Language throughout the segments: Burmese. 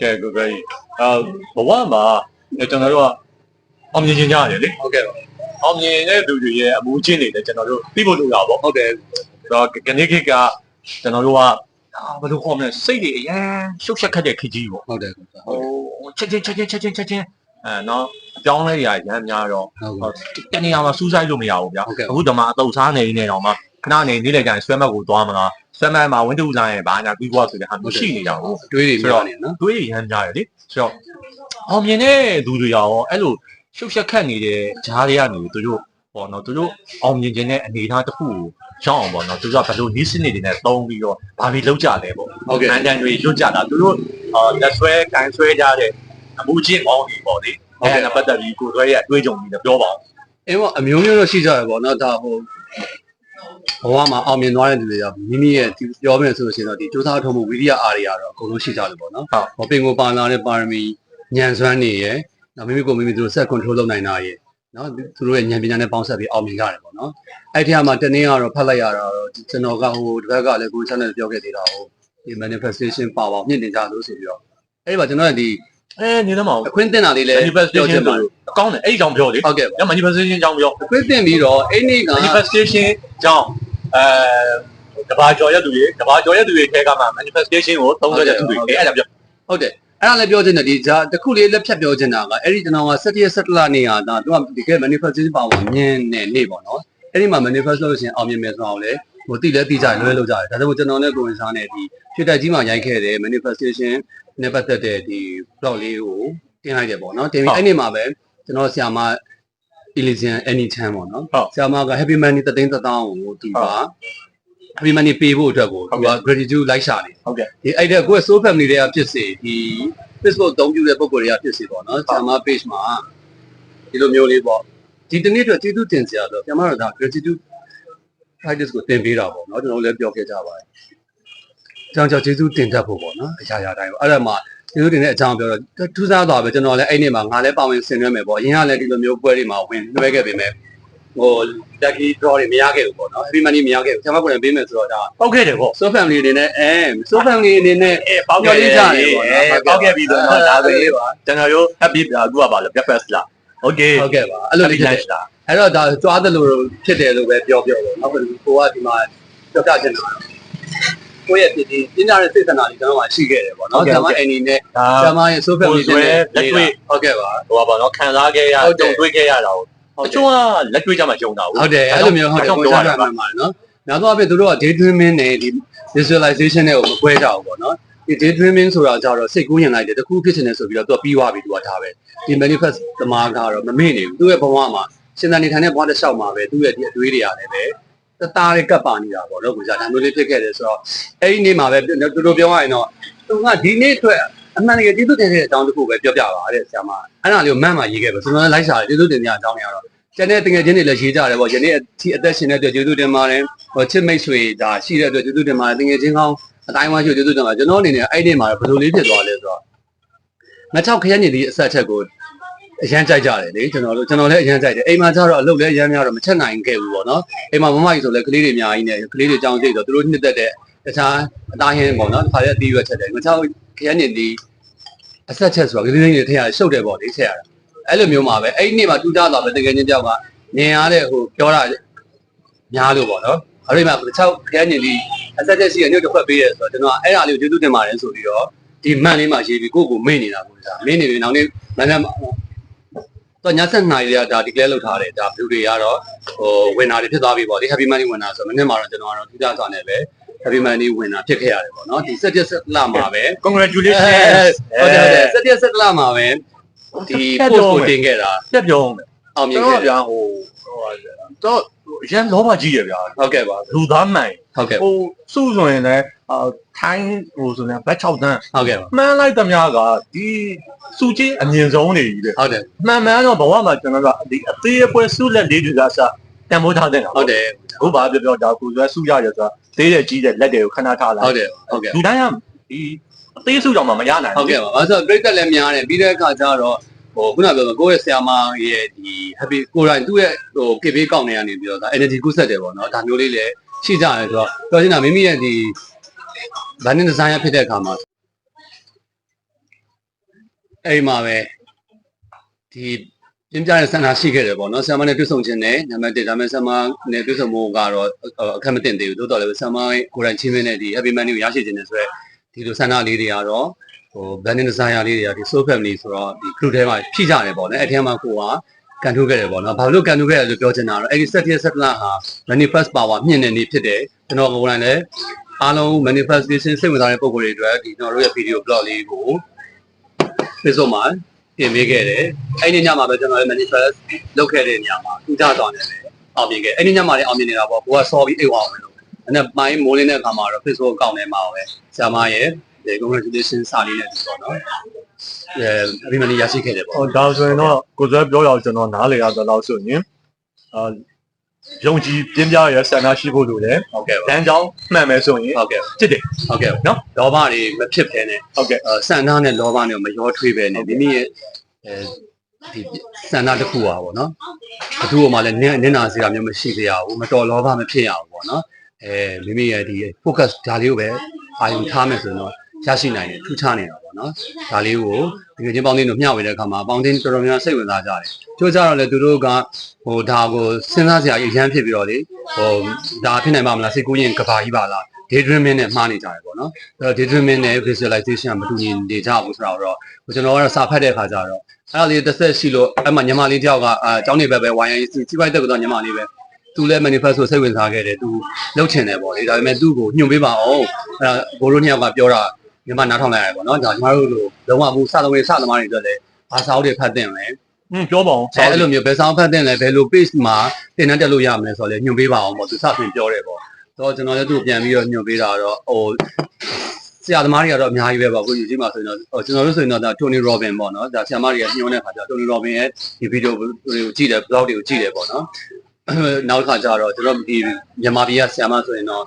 ကဲကိုကြီးအာဘဝမှာကျွန်တော်တို့ကအောင်မြင်ခြင်းကြရတယ်လေဟုတ်ကဲ့ပါအောင်မြင်တဲ့လူတွေရဲ့အမှုချင်းတွေလည်းကျွန်တော်တို့သိဖို့လိုတာပေါ့ဟုတ်တယ်ဆိုတော့ကနေ့ခေတ်ကကျွန်တော်တို့ကအာဘယ်လိုခေါ်မလဲစိတ်တွေအရန်ရှုပ်ရှက်ခတ်တဲ့ခေတ်ကြီးပေါ့ဟုတ်တယ်ဟုတ်တယ်ဟိုချက်ချင်းချက်ချင်းချက်ချင်းချက်ချင်းအဲနော်အပြောင်းလဲတွေရရမ်းများတော့ဟုတ်တနေရာမှာစူးစိုက်လို့မရဘူးဗျာဟုတ်ကဲ့အခုတော့မှအတုပ်စားနေနေတော့မှ ခဏနေနေလေကြရင်ဆွဲမက်ကိုသွားမလားဆွဲမက်မှာဝင်းတူဆိုင်ရင်ဘာညာပြီးကွာဆိုတဲ့ဟာမျိုးရှိနေကြဘူးအတွေးတွေပြောနေနော်တွေးရမ်းကြရတယ်လေဆိုတော့အောင်မြင်တဲ့သူတွေရောအဲ့လိုရှုပ်ရှက်ခတ်နေတဲ့ဂျားတွေကနေသူတို့ပေါ့နော်သူတို့အောင်မြင်ခြင်းတဲ့အနေအထားတစ်ခုကိုရောက်အောင်ပေါ့နော်သူတို့ကဘယ်လိုနီးစနစ်တွေနဲ့သုံးပြီးတော့ဘာပြီးလောက်ကြလဲပေါ့ဟုတ်ကဲ့အန်တန်တွေရွတ်ကြတာသူတို့အာလက်ဆွဲကန်ဆွဲကြတဲ့အမှုချင်းပေါင်းတွေပေါ့လေအဲ့ဒါနဲ့ပတ်သက်ပြီးကိုယ်ဆွဲရဲ့အတွေ့အကြုံတွေလည်းပြောပါဦးအဲတော့အမျိုးမျိုးတော့ရှိကြရပေါ့နော်ဒါဟို ဘဝမှာအောင်မြင်သွားတဲ့လူတွေကမိမိရဲ့ဒီပြောမယ်ဆိုလို့ရှိရင်တော့ဒီစူးစမ်းထုံးမှုဝိရိယအားတွေကတော့အကုန်လုံးရှိကြတယ်ပေါ့နော်ဟုတ်ဟောပင်ကိုပါလာတဲ့ပါရမီဉာဏ်စွမ်းနေရဲ့နောက်မိမိကိုမိမိတို့ set control လုပ်နိုင်တာရဲ့နော်သူတို့ရဲ့ဉာဏ်ပညာနဲ့ပေါင်းစပ်ပြီးအောင်မြင်ကြတယ်ပေါ့နော်အဲ့ဒီအမှာတနည်းကတော့ဖတ်လိုက်ရတာတော့ကျွန်တော်ကဟိုတစ်ဘက်ကလည်းကိုယ် channel ပြောခဲ့သေးတာဟိုဒီ manifestation power မြင့်တင်ကြလို့ဆိုပြီးတော့အဲ့ဒီမှာကျွန်တော်ကဒီ အဲနေသမောင်အခွင့်တင်တာလေးလည်းပြောချ manifestation င်ပါဆိုတယ်အကောင်းတယ်အဲ့ဒီကြောင့်ပြောလေဟုတ်ကဲ့ပါ ည manifestation ကြောင့်ပြော အခွင့်တင်ပြီးတော့အဲ့ဒီက manifestation ကြောင့်အဲတဘာကျော်ရက်သူတွေတဘာကျော်ရက်သူတွေထဲကမှ manifestation ကိုသုံးတဲ့သူတွေအဲအဲ့ဒါပြောဟုတ်တယ်အဲ့ဒါလည်းပြောချင်တယ်ဒီဂျာတစ်ခုလေးလက်ဖြတ်ပြောချင်တာကအဲ့ဒီကျွန်တော်က17ရက်17လနေရတာသူကဒီကဲ manifestation power မြင်နေနေပေါ့နော်အဲ့ဒီမှာ manifest လို့ရှိရင်အောင်မြင်မယ်ဆိုတော့လေ ဟိုတိလည်းတိကြလွဲလို့ကြတယ်ဒါကြောင့်ကျွန်တော်နဲ့ကိုဝင်စားနေဒီဖြစ်တဲ့ကြီးမှာရိုက်ခဲ့တဲ့ manifestation နဲ့ပတ်သက်တဲ့ဒီ blog လေးကိုတင်လိုက်တယ်ပေါ့နော်တင်ပြီးအဲ့ဒီမှာပဲကျွန်တော်ဆရာမ Elysian Anytime ပေါ့နော်ဆရာမက Happy Money တသိန်းတစ်သောင်းကိုသူက Happy Money ပေးဖို့အတွက်ကိုသူက gratitude လိုက်ရှာနေဟုတ်ကဲ့ဒီအဲ့တဲ့ကိုယ့် soul family တွေကဖြစ်စေဒီ Facebook အသုံးပြုတဲ့ပုံကိုယ်တွေကဖြစ်စေပေါ့နော်ဆရာမ page မှာဒီလိုမျိုးလေးပေါ့ဒီတနေ့အတွက်ကျေးဇူးတင်စရာတော့ဆရာမတို့ဒါ gratitude practice ကိုသင်ပေးတာပေါ့နော်ကျွန်တော်တို့လည်းပြောခဲ့ကြပါတယ်။ကြောင်ကြောင်ကျေးဇူးတင်တတ်ဖို့ပေါ့နော်အရာရာတိုင်းပေါ့အဲ့ဒါမှကျေးဇူးတင်တဲ့အကြောင်းပြောတော့ထူးခြားသွားပဲကျွန်တော်လည်းအဲ့နေ့မှာငါလည်းပါဝင်ဆင်နွှဲမယ်ပေါ့အရင်ကလည်းဒီလိုမျိုးပွဲတွေမှာဝင်နှွှဲခဲ့ပေမဲ့ဟို lucky draw တွေမရခဲ့ဘူးပေါ့နော် happy money မရခဲ့ဘူးဆရာမကိုယ်တိုင်ပေးမယ်ဆိုတော့ဒါပောက်ခဲ့တယ်ပေါ့ so family အနေနဲ့အဲ so family အနေနဲ့အဲပောက်ခဲ့တယ်အဲပောက်ခဲ့ပြီးတော့ဒါပဲကျွန်တော်တို့ happy အခုကပါလို့ breakfast လား okay ဟုတ်ကဲ့ပါအဲ့လိုလေးဖြစ်တယ်လား အဲ့တော့ဒါကြွားတယ်လို့ဖြစ်တယ်လို့ပဲပြောပြောလို့နောက်ပြီးကိုကဒီမှာကြောက်ကြနေတာကိုယ့်ရဲ့ပြည်ဒီပညာရဲ့စေတနာတွေကျွန်တော်မှရှိခဲ့တယ်ပေါ့နော်ဆရာမအန်နီနဲ့ဒါဆရာမရဲ့ so family ကိုယ်ဆွဲလက်တွေ့ဟုတ်ကဲ့ပါဟိုပါတော့ခံစားခဲ့ရဟုတ်တယ်ကြုံတွေ့ခဲ့ရတာကိုအချို့ကလက်တွေ့ကြမှာကြုံတာဘူးဟုတ်တယ်အဲ့လိုမျိုးဟုတ်တယ်ကြောင့်ကိုပြောယ်ရစားတာရမှာပါနော်နောက်တော့အဖြစ်သူတို့က day dreaming နဲ့ဒီ visualization နဲ့ကိုမကွဲကြဘူးပေါ့နော်ဒီ day dreaming ဆိုတာကြတော့စိတ်ကူးရင်လိုက်တယ်တခုဖြစ်ချင်တယ်ဆိုပြီးတော့သူကပြီးသွားပြီသူကဒါပဲဒီ manifest သမားကတော့မမေ့နေဘူးသူ့ရဲ့ဘဝမှာ ရှင်သန်နေထိုင်တဲ့ဘဝတစ်လျှောက်မှာပဲသူ့ရဲ့ဒီအတွေးတွေရတယ်ပဲတသားလေးကပ်ပါနေတာပေါ့နော်ကိုကြဒါမျိုးလေးဖြစ်ခဲ့တယ်ဆိုတော့အဲ့ဒီနေ့မှာပဲသူတို့ပြောရရင်တော့သူကဒီနေ့အတွက်အမှန်တကယ်ကျေးဇူးတင်တဲ့အကြောင်းတစ်ခုပဲပြောပြပါတဲ့ဆရာမအဲ့ဒါလေးကိုမန့်မှရေးခဲ့ပဲကျွန်တော်လည်းလိုက်ရှာတယ်ကျေးဇူးတင်ကြအကြောင်းတွေကတော့ကျန်တဲ့တကယ်ချင်းတွေလည်းရေးကြတယ်ပေါ့ယနေ့အထိအသက်ရှင်တဲ့အတွက်ကျေးဇူးတင်ပါတယ်ဟိုချစ်မိတ်ဆွေဒါရှိတဲ့အတွက်ကျေးဇူးတင်ပါတယ်တကယ်ချင်းကောင်းအတိုင်းဝါရှိကျေးဇူးတင်ပါတယ်ကျွန်တော်အနေနဲ့အဲ့ဒီမှာဘယ်လိုလေးဖြစ်သွားလဲဆိုတော့ငါချောက်ခရက်ညင်ဒီအဆက်ချက်ကို အရန်ကြိုက်ကြတယ်လေကျွန်တော်တို့ကျွန်တော်လည်းအရန်ကြိုက်တယ်အိမ်မှာကျတော့အလုပ်လည်းအရန်များတော့မချက်နိုင်ခဲ့ဘူးပေါ့နော်အိမ်မှာမမကြီးဆိုလည်းကလေးတွေအများကြီးနဲ့ကလေးတွေကြောင်းစိတ်တော့သူတို့နှစ်သက်တဲ့တခြားအသားဟင်းပေါ့နော်တစ်ခါလေးအသီးရွက်ချက်တယ်ငါချောက်ခရက်ညင်ဒီအဆက်ချက်ဆိုတာကလေးလေးတွေထည့်ရရှုပ်တယ်ပေါ့လေထည့်ရတာအဲ့လိုမျိုးမှာပဲအဲ့ဒီနေ့မှာတူးကြတော့ပဲတကယ်ချင်းတယောက်ကနေရတဲ့ဟိုပြောတာများလို့ပေါ့နော်အဲ့ဒီမှာတစ်ချောက်ခရက်ညင်ဒီအဆက်ချက်ရှိရညှို့တစ်ခွက်ပေးရဆိုတော့ကျွန်တော်အဲ့ဒါလေးကိုကျေးဇူးတင်ပါတယ်ဆိုပြီးတော့ဒီမှန်လေးမှာရေးပြီးကိုယ့်ကိုမေ့နေတာကိုစားမေ့နေပြီနောက်နေ့မနေ့ တော့ည7နာရီကဒါ declare လုပ်ထားတယ်ဒါဘလူတွေကတော့ဟိုဝင်တာတွေဖြစ်သွားပြီပေါ့ဒီ happy money ဝင်တာဆိုတော့မနေ့မှာတော့ကျွန်တော်ကတော့ထူးခြားစွာနဲ့ပဲ happy money ဝင်တာဖြစ်ခဲ့ရတယ်ပေါ့နော်ဒီ17လမှာပဲ congratulations ဟုတ်တယ်ဟုတ်တယ်17 17လမှာပဲဒီ post ကိုတင်ခဲ့တာပြပြောအောင်အောင်မြင်ကျွန်ခဲ့တော်ဗျာဟိုတော့ ရန်လောဘကြီးရဗျာဟုတ်ကဲ့ပါလူသားမှန်ဟုတ်ကဲ့ဟိုစုဆိုရင်လည်းအာထိုင်းဟိုဆိုရင်ဘတ်6တန်းဟုတ်ကဲ့ပါမှန်လိုက်သမျှကဒီစုချင်းအမြင့်ဆုံးနေကြီးတဲ့ဟုတ်တယ်မှန်မှန်တော့ဘဝမှာကျွန်တော်ကဒီအသေးအပွဲစုလက်လေးတွေကစတန်ဖိုးထားတဲ့တာဟုတ်တယ်ဘုဘာပြောပြောဒါကိုယ်ဆွဲစုရတယ်ဆိုတာသေးတဲ့ကြီးတဲ့လက်တွေကိုခဏထားလိုက်ဟုတ်တယ်ဟုတ်ကဲ့လူတိုင်းကဒီအသေးစုကြောင့်မှမရနိုင်ဟုတ်ကဲ့ပါအဲဆိုပြိတက်လည်းများတယ်ပြီးတဲ့အခါကျတော့ ဟိုခုနကပြောတော့ကိုယ့်ရဲ့ဆရာမရဲ့ဒီ happy ကိုယ်တိုင်သူ့ရဲ့ဟို KB ကောက်နေရနေပြီးတော့ဒါ energy ကူးဆက်တယ်ပေါ့နော်ဒါမျိုးလေးလည်းရှိကြတယ်ဆိုတော့ပြောချင်တာမိမိရဲ့ဒီဗန်နင်းဒီဇိုင်းရဖြစ်တဲ့အခါမှာအဲ့ဒီမှာပဲဒီပြင်းပြတဲ့ဆန္ဒရှိခဲ့တယ်ပေါ့နော်ဆမ်မနဲ့တွေ့ဆုံခြင်းနဲ့နံပါတ်1ဒါပေမဲ့ဆမ်မနဲ့တွေ့ဆုံမှုကတော့အခက်မတင်သေးဘူးတိုးတော်လည်းဆမ်မကိုယ်တိုင်ချင်းမင်းနဲ့ဒီ happy money ကိုရရှိခြင်းနဲ့ဆိုတော့ဒီလိုဆန္ဒလေးတွေကတော့ ဟို branding designer လေးတွေကဒီ soul family ဆိုတော့ဒီ group ထဲမှာဖြည့်ကြတယ်ပေါ့နော်အဲ့ဒီထဲမှာကိုကကန်ထုတ်ခဲ့တယ်ပေါ့နော်ဘာလို့ကန်ထုတ်ခဲ့ရလို့ပြောချင်တာတော့အဲ့ဒီ set ရဲ့ set ကဟာ manifest power မြင့်တဲ့နေ့ဖြစ်တယ်ကျွန်တော်ကိုယ်တိုင်လည်းအားလုံး manifestation စိတ်ဝင်စားတဲ့ပုံကိုယ်တွေအတွက်ဒီကျွန်တော်တို့ရဲ့ video blog လေးကို Facebook မှာပြင်ပေးခဲ့တယ်အဲ့ဒီညမှာပဲကျွန်တော်လည်း manifest လုပ်ခဲ့တဲ့ညမှာထူးခြားသွားတယ်ပဲအောင်မြင်ခဲ့အဲ့ဒီညမှာလည်းအောင်မြင်နေတာပေါ့ကိုက sorry အိတ်ဝအောင်မယ်လို့အဲ့ဒါပိုင်းမိုးလင်းတဲ့အခါမှာတော့ Facebook အကောင့်ထဲမှာပဲဆရာမရဲ့ ဒီ congratulation စာလေးနဲ့ဆိုတော့နော်အဲအပြီးမနီရရှိခဲ့တယ်ပေါ့ဟောဒါဆိုရင်တော့ကိုယ်စွဲပြောရအောင်ကျွန်တော်နားလေရတော့လို့ဆိုရင်အာယုံကြည်ပြင်းပြရဲ့ဆန္ဒရှိဖို့လိုတယ်ဟုတ်ကဲ့ပါလမ်းကြောင်းမှန်မယ်ဆိုရင်ဟုတ်ကဲ့ဖြစ်တယ်ဟုတ်ကဲ့နော်လောဘတွေမဖြစ်ဖဲနဲ့ဟုတ်ကဲ့အဲစန္ဒနဲ့လောဘနဲ့မရောထွေးပဲနဲ့မိမိရဲ့အဲဒီစန္ဒတစ်ခုပါပေါ့နော်ဘသူ့မှာလည်းနင်းနင်းနာစရာမျိုးမရှိကြရဘူးမတော်လောဘမဖြစ်ရဘူးပေါ့နော်အဲမိမိရဲ့ဒီ focus ဒါလေးကိုပဲအာရုံထားမယ်ဆိုရင်တော့ ရရှိနိုင်တယ်ထူးခြားနေတာပေါ့နော်ဒါလေးကိုဒီကချင်းပေါင်းတင်းတို့မျှဝေတဲ့အခါမှာပေါင်းတင်းတော်တော်များများစိတ်ဝင်စားကြတယ်ကြိုးကြတော့လေသူတို့ကဟိုဒါကိုစဉ်းစားစရာအရန်ဖြစ်ပြီးတော့လေဟိုဒါဖြစ်နိုင်ပါမလားစိတ်ကူးရင်ကဘာကြီးပါလား daydreaming နဲ့မှားနေကြတယ်ပေါ့နော်အဲ့တော့ daydreaming နဲ့ visualization ကမတူညီနေကြဘူးဆိုတော့ဟိုကျွန်တော်ကတော့စာဖတ်တဲ့အခါကျတော့အဲ့ဒါလေးတစ်ဆက်ရှိလို့အဲ့မှာညီမလေးတယောက်ကအာကျောင်းနေဘက်ပဲ YN စီပိုက်တက်ကတော့ညီမလေးပဲသူလည်း manifest ကိုစိတ်ဝင်စားခဲ့တယ်သူလှုပ်ချင်တယ်ပေါ့လေဒါပေမဲ့သူ့ကိုညွှန်ပေးပါအောင်အဲ့ဒါဘိုးတို့နှစ်ယောက်ကပြောတာ ညီမနားထောင်လိုက်ရတယ်ပေါ့နော်ဒါညီမတို့လိုလုံးဝဘူးစသဝင်စသမားတွေအတွက်လည်းဘာစာအုပ်တွေဖတ်တင်လဲอืมပြောပါအောင်အဲအဲ့လိုမျိုးဘယ်ဆောင်ဖတ်တင်လဲဘယ်လို page မှာတင်နှက်တက်လို့ရမလဲဆိုတော့လေညွှန်ပေးပါအောင်ပေါ့သူစသဖြင့်ပြောတယ်ပေါ့တော့ကျွန်တော်လည်းသူ့ကိုပြန်ပြီးတော့ညွှန်ပေးတာတော့ဟိုဆရာသမားတွေကတော့အများကြီးပဲပေါ့ကိုယူကြီးမှာဆိုရင်တော့ဟိုကျွန်တော်တို့ဆိုရင်တော့ဒါ Tony Robin ပေါ့နော်ဒါဆရာမတွေကညွှန်တဲ့ခါကျတော့ Tony Robin ရဲ့ဒီ video တွေကိုကြည့်တယ် blog တွေကိုကြည့်တယ်ပေါ့နော်နောက်တစ်ခါကျတော့ကျွန်တော်ဒီမြန်မာပြည်ကဆရာမဆိုရင်တော့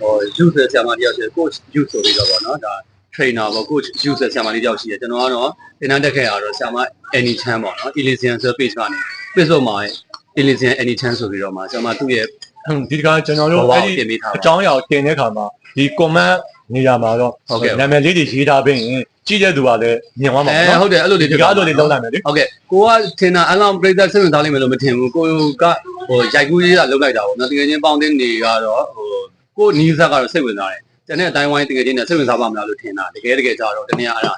ဟို youth ဆရာမတယောက်ဆို coach youth ဆိုပြီးတော့ပေါ့နော်ဒါ trainer ပေါ့ coach youth ဆရာမလေးတယောက်ရှိတယ်ကျွန်တော်ကတော့သင်တန်းတက်ခဲ့ရတော့ဆရာမ Any Chan ပေါ့နော် Elysian ဆို page ကနေ Facebook မှာ Elysian Any Chan ဆိုပြီးတော့မှဆရာမသူ့ရဲ့ဒီတခါကျွန်တော်တို့ဘဝအဲ့ကိုဒီပြင်ပေးထားအပါကြောင်းအရာကိုတင်တဲ့ခါမှာဒီ comment နေရာမှာတော့ဟုတ်ကဲ့နာမည်လေးတွေရေးထားပြီးရင်ကြည့်တဲ့သူကလည်းမြင်သွားမှာအဲပေါ့နော်ဟုတ်တယ်အဲ့လိုလေးဒီကားလိုတွေလောက်လိုက်မယ်လေဟုတ်ကဲ့ကိုကထင်တာအလောင်းပြိဿစိတ်ဝင်စားလိမ့်မယ်လို့မထင်ဘူးကိုကဟိုရိုက်ကူးရေးကလောက်လိုက်တာပေါ့နော်တကယ်ချင်းပေါင်းတင်းနေကတော့ဟို ကိုနီးစပ်ကတော့စိတ်ဝင်စားတယ်တနေ့အတိုင်းဝိုင်းတကယ်ချင်းနဲ့စိတ်ဝင်စားပါမလားလို့ထင်တာတကယ်တကယ်ကြတော့တနေ့အဲ့ဒါ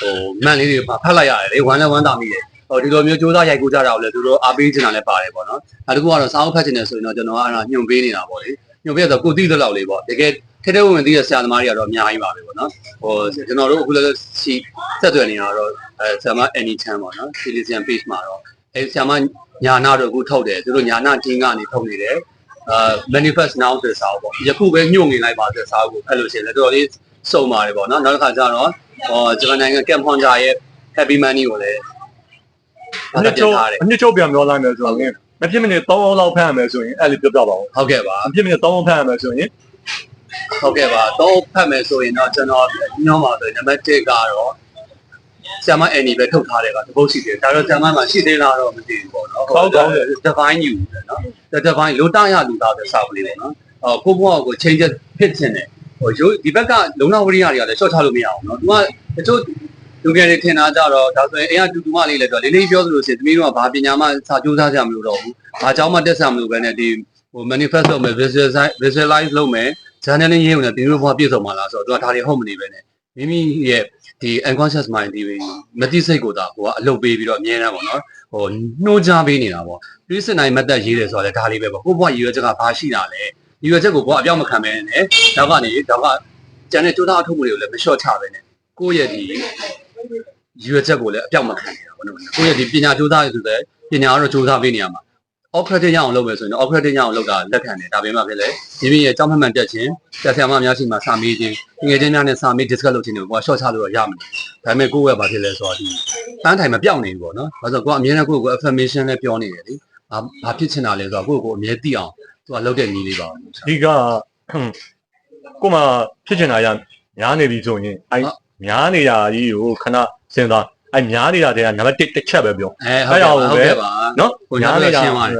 ဟိုမန်လေးတွေဖတ်လိုက်ရတယ်လေဝမ်းလည်းဝမ်းသာမိတယ်ဟိုဒီလိုမျိုးစူးစမ်းရိုက်ကူးကြတာကိုလည်းသူတို့အားပေးချင်တာလည်းပါတယ်ပေါ့နော်နောက်တစ်ခုကတော့စာအုပ်ဖတ်ချင်တယ်ဆိုရင်တော့ကျွန်တော်ကအဲ့ဒါညွှန်ပေးနေတာပေါ့လေညွှန်ပေးတော့ကိုသိတဲ့လောက်လေးပေါ့တကယ်ထဲထဲဝင်ဝင်သိတဲ့ဆရာသမားတွေကတော့အများကြီးပါပဲပေါ့နော်ဟိုကျွန်တော်တို့အခုလည်းစီဆက်သွယ်နေတာတော့အဲဆရာမ any time ပေါ့နော် Silesian page မှာတော့အဲဆရာမညာနာတို့အခုထုတ်တယ်သူတို့ညာနာ team ကနေထုတ်နေတယ် အာ manifest now ဆိုတဲ့စာအုပ်ပေါ့ယခုပဲညှို့ငင်လိုက်ပါဆိုတဲ့စာအုပ်ကိုဖတ်လို့ရှိရင်လည်းတော်တော်လေးစုံပါတယ်ပေါ့နော်နောက်တစ်ခါကျတော့ဟောဂျပန်နိုင်ငံ Camp Honda ရဲ့ Happy Money ကိုလည်းအနှစ်ချုပ်အနှစ်ချုပ်ပြန်ပြောလိုက်မယ်ဆိုရင်မဖြစ်မနေ3အောင်လောက်ဖမ်းရမယ်ဆိုရင်အဲ့လိုပြောပြပါဦးဟုတ်ကဲ့ပါမဖြစ်မနေ3အောင်ဖမ်းရမယ်ဆိုရင်ဟုတ်ကဲ့ပါတော့ဖတ်မယ်ဆိုရင်တော့ကျွန်တော်ညောမှာဆိုရင်နံပါတ်1ကတော့ ဆရာမအန်နီပဲထုတ်ထားတယ်ကတပုတ်ရှိတယ်ဒါတော့ဆရာမမှာရှိသေးလားတော့မသိဘူးပေါ့နော် divine new တယ်နော် the divine လိုတာရလူသားပဲစာပလေးပေါ့နော်အော်ကိုဘွားကို change ဖြစ်ခြင်းတယ်ဟိုရိုးဒီဘက်ကလုံနာဝရိယတွေကလည်း short ချလို့မရအောင်နော်သူကတချို့လူငယ်တွေထင်တာကြတော့ဒါဆိုရင်အိမ်ကတူတူမလေးလည်းပြောလေးလေးပြောသလိုရှင်သမီးတို့ကဘာပညာမှစာကြိုးစားကြမလို့တော့ဘူးဘာကြောင့်မှတက်ဆံမလို့ပဲနဲ့ဒီဟို manifest လုပ်မယ် visualize visualize လုပ်မယ် journaling ရေးုံနဲ့ဒီလိုဘဝပြည့်စုံမှာလားဆိုတော့သူကဒါတွေဟုတ်မနေပဲနဲ့မိမိရဲ့ ဒီ unconscious mind ဒီမတိစိတ်ကိုသာဟိုကအလုပ်ပေးပြီးတော့အမြဲတမ်းပေါ့နော်ဟိုနှိုးချပေးနေတာပေါ့တွေးစင်နိုင်မတ်သက်ရေးတယ်ဆိုတာလည်းဒါလေးပဲပေါ့ကိုဘွားရည်ရွယ်ချက်ကဘာရှိတာလဲရည်ရွယ်ချက်ကိုဘွားအပြောင်းမခံပဲနဲ့တော့ကနေတော့ကကျန်တဲ့ကြိုးစားအထုပ်မှုတွေကိုလည်းမလျှော့ချပဲနဲ့ကိုယ့်ရဲ့ဒီရည်ရွယ်ချက်ကိုလည်းအပြောင်းမခံနေတာပေါ့နော်ကိုယ့်ရဲ့ဒီပညာကြိုးစားရဆိုတဲ့ပညာကတော့ကြိုးစားပေးနေရမှာ off credit ရအောင်လုပ်မယ်ဆိုရင် off credit ရအောင်လုပ်တာလက်ခံတယ်ဒါပေမဲ့ဖြစ်လေမိမိရဲ့ကြောင်းမှတ်မှန်တက်ခြင်းတက်ဆရာမများရှိမှစာမေးခြင်းငွေချင်းများနဲ့စာမေး discuss လုပ်ခြင်းတွေကိုကိုယ် short ချလို့ရမှာဒါပေမဲ့ကိုယ့်ရဲ့ဘာဖြစ်လဲဆိုတော့ဒီပန်းထိုင်မပြောင်းနေဘူးပေါ့နော်ဘာလို့ဆိုတော့ကိုယ်အမြဲတမ်းကိုယ့်ကို affirmation နဲ့ပြောနေတယ်လေဘာဘာဖြစ်ချင်တာလဲဆိုတော့ကိုယ့်ကိုအမြဲသိအောင်သူကလုပ်တဲ့နည်းလေးပါဒီကကိုမဖြစ်ချင်တာရများနေပြီဆိုရင်အဲ့များနေတာကြီးကိုခဏစဉ်းစား အဲ့များနေတာတည်းကနံပါတ်1တစ်ချက်ပဲပြောအဲဟုတ်ကဲ့ပါဟုတ်ကဲ့ပါနော်ကိုညာလည်းရှင်းပါတယ်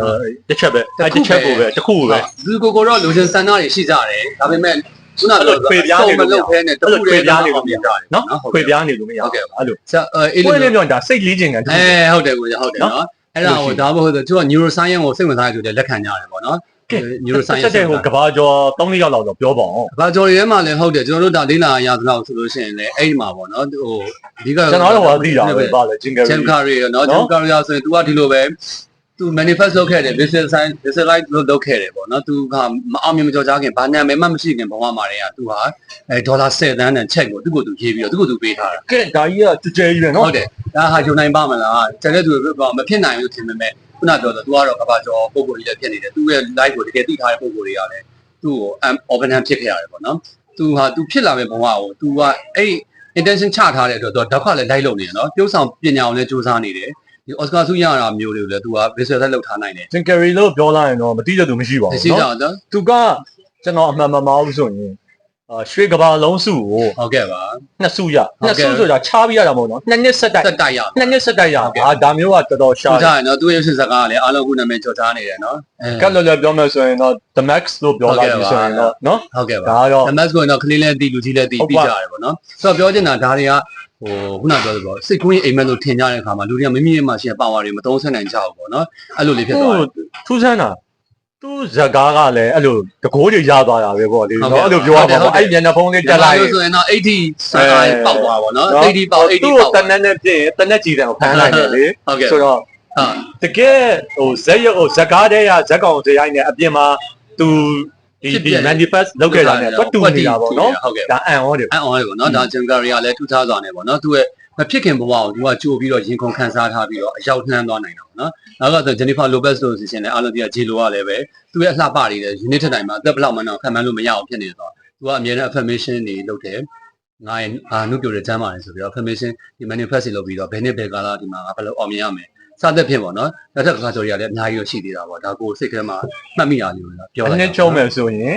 တစ်ချက်ပဲအဲ့တစ်ချက်ကိုပဲတစ်ခုကိုပဲလူကိုကိုတော့လူချင်းစံနာတွေရှိကြတယ်ဒါပေမဲ့ခုနကအဲ့လိုခွေပြားနေလို့မရမလုပ်ဖဲနဲ့တအဲ့ခုလိုတခွေည်းပြားနေလို့မရကြတယ်နော်ဟုတ်ခွေကဲ့ပြားနေလို့မရဟုတ်ကဲ့အဲ့လိုဆရာအေးကိုလေးယ်လေးပြောတာစိတ်လေးခြင်းကတအဲဟုတ်တယ်ကိုရဟုတ်တယ်နော်အဲ့ဒါဟိုဒါမှမဟုတ်သူက neuroscience ကိုစိတ်ဝင်စားရဆိုတဲ့လက်ခံကြတယ်ပေါ့နော် ကဲ neuroscience ဆက်တဲ့ဟိုကဘာကျော်3ရောက်လောက်တော့ပြောပါအောင် ဘာကြော်ရဲမှာလည်းဟုတ်တယ်ကျွန်တော်တို့ဒါလေးလာရသလောက်ဆိုလို့ရှိရင်လည်းအဲ့ဒီမှာပေါ့နော်ဟိုအဓိက ကျွန်တော်တို့ဟောသိတာပဲဗာလေဂျင်ဂယ် ဂျမ်ကာရီရောနော် နော် ဂျမ်ကာရီရောဆိုရင် तू ကဒီလိုပဲ तू manifest လုပ်ခဲ့တယ် visual science visualize လုပ်လုပ်ခဲ့တယ်ပေါ့နော် तू ကမအောင်မြင်မကြော်ကြားခင်ဘာနာမည်မှမရှိခင်ဘဝမှာတည်းက तू ဟာအဲဒေါ်လာ10တန်းနဲ့ချက်ကိုသူ့ကိုယ်သူရေးပြီးတော့သူ့ကိုယ်သူပေးထားတာ ကဲဒါကြီးကကြကြကြီးပဲနော် ဟုတ်တယ်ဒါဟာယူနိုင်ပါမလားကျန်တဲ့သူကမဖြစ်နိုင်ဘူးထင်ပေမဲ့ ခုနပြောဆိုသူကတော့ကဘာကျော်ပုံကိုကြီးလည်းဖြစ်နေတယ်သူရဲ့ live ကိုတကယ်သိထားတဲ့ပုံကိုတွေကလည်းသူ့ကို open hand ဖြစ်ခဲ့ရတယ်ပေါ့နော်သူဟာသူဖြစ်လာမဲ့ဘဝကိုသူကအဲ့ intention ချထားတဲ့အတွက်သူကဒုက္ခလည်းလိုက်လုံနေတယ်နော်ပြုံးဆောင်ပညာကိုလည်းစူးစမ်းနေတယ်ဒီ Oscar ဆုရတာမျိုးတွေကိုလည်းသူက visual သက်လောက်ထားနိုင်တယ် Jim Carrey လို့ပြောလိုက်ရင်တော့မသိတဲ့သူမရှိပါဘူးเนาะသူကကျွန်တော်အမှန်မှန်မဟုတ်ဆိုရင်ရွှေကဘာလုံးစုကိုဟုတ်ကဲ့ပါ နှစ်စုရဟုတ်နှစ်ကဲ့စုဆိုတာချားပြရတာမဟုတ်နော်နှစ်နှစ်ဆက်တိုက်တက်တိုက်ရနှစ်နှစ်ဆက်တိုက်ရဟုတ်ကဲ့အာဒါမျိုးကတော်တော်ရှာစူးစမ်းရနော်သူ့ရဲ့စစ်စကားကလည်းအားလုံးခုနာမည်ကြော်ကြားနေတယ်နော်အဲကတ်လော်လော်ပြောမယ်ဆိုရင်တော့ the max လို့ပြောလိုက်ပြီဆိုရင်တော့နော်ဟုတ်ကဲ့ပါဒါကတော့ MS ကိုတော့ကလေးလည်းတီလူကြီးလည်းတီဟုတ်ပြီးပါကြရတယ်ပေါ့နော်ဆိုတော့ပြောချင်တာဒါတွေကဟိုခုနပြောသလိုစိတ်ကူးရင်အိမ်မက်လို့ထင်ကြတဲ့အခါမှာလူတွေကမိမိရဲ့မှာရှိတဲ့ပါဝါတွေမသုံးဆက်နိုင်ကြဘူးပေါ့နော်အဲ့လိုလေးဖြစ်သွားတယ်ထူးဆန်းတာ သူဇကားကလည်းအဲ့လိုတကိုးတွေရသွားတာပဲပေါ့လေဟုတ်ကဲ့နော်အဲ့လိုပြောရမှာဟုတ်ပေါ့ကဲ့အဲ့မျက်နှာဖုံးလေးတက်လိုက်လို့ဆိုရင်တော့80စကားပေါက်သွားပါတော့80ပေါက်80သူ့ပေါကိုက်တနက်နဲ့ပြည့်ရင်တနက်ကြည်တယ်ကိုဖမ်းလိုက်တယ်လေဟုတ်ကဲ့ဆိုတော့ဟာတကယ်ဟိုဇက်ရုပ်ဟိုဇကားတဲ့ရဇက်ကောင်ဇရိုင်းနဲ့အပြင်မှာသူဒီဒီ manifest လုပ်ခဲ့တာနဲ့တွတ်တူနေတာပေါ့နော်ဟုတ်ကဲ့ဒါအန်ဟောတယ်အန်အော်လေပေါ့နော်ဒါဂျင်ကာရီကလည်းထူးခြားစွာနေပေါ့နော်သူ့ရဲ့ မဖြစ်ခင်ဘဝကိုသူကကြိုပြီးတော့ရင်ခုန်ခန်းစားထားပြီးတော့အရောက်နှမ်းသွားနိုင်တာပေါ့နော်နောက်ကဆိုဂျန်နီဖာလိုပက်စ်လို့ဆိုရှင်လည်းအားလုံးပြဂျီလိုကလည်းပဲသူ့ရဲ့အလှပတွေလည်းယူနစ်ထက်တိုင်းမှာအသက်ဘယ်လောက်မှတော့ခံမှန်းလို့မရအောင်ဖြစ်နေတော့သူကအမြဲတမ်း affirmation တွေလုပ်တယ်ငါရဲ့အာနုပြိုတဲ့ကျမ်းပါတယ်ဆိုပြီးတော့ affirmation ဒီ manifest တွေလုပ်ပြီးတော့ဘယ်နှစ်ဘယ်ကာလဒီမှာငါဘယ်လိုအောင်မြင်ရမလဲစသဖြင့်ပေါ့နော်နောက်ထပ်ကကားကြော်တွေကလည်းအများကြီးတော့ရှိသေးတာပေါ့ဒါကိုစိတ်ထဲမှာမှတ်မိတာမျိုးလားပြောအလိုက်နှစ်ချုံးမယ်ဆိုရင်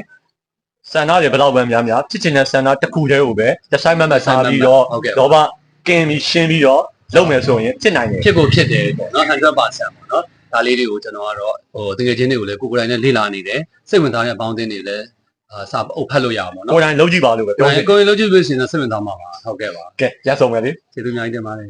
ဆန္ဒတွေဘယ်တော့ပဲများများဖြစ်ချင်တဲ့ဆန္ဒတစ်ခုတည်းကိုပဲတစ်ဆိုင်မတ်မတ်စားပြီးတော့ဟုတ် ကဲ့တော့ဗကင်းပြီးရှင်းပြီးတော့လုပ်မယ်ဆိုရင်ဖြစ်နိုင်တယ်ဖြစ်ဖို့ဖြစ်တယ်ပေါ့နော်100%ပေါ့နော်ဒါလေးတွေကိုကျွန်တော်ကတော့ဟိုတကယ်ချင်းတွေကိုလည်းကိုယ်ကိုယ်တိုင်နဲ့လေ့လာနေတယ်စိတ်ဝင်စားတဲ့အပေါင်းအသင်းတွေလည်းအာစာအုပ်ဖတ်လို့ရအောင်ပေါ့နော်ကိုယ်တိုင်လုပ်ကြည့်ပါလို့ပဲပြောကိုချင်ယ်ကိုယ်လုံးကြည့်လို့ရှိရင်တော့စိတ်ဝင်စားမှာပါဟုတ်ကဲ့ပါကဲရဆုံးမယ်လေကျေးဇူးအများကြီးတင်ပါတယ်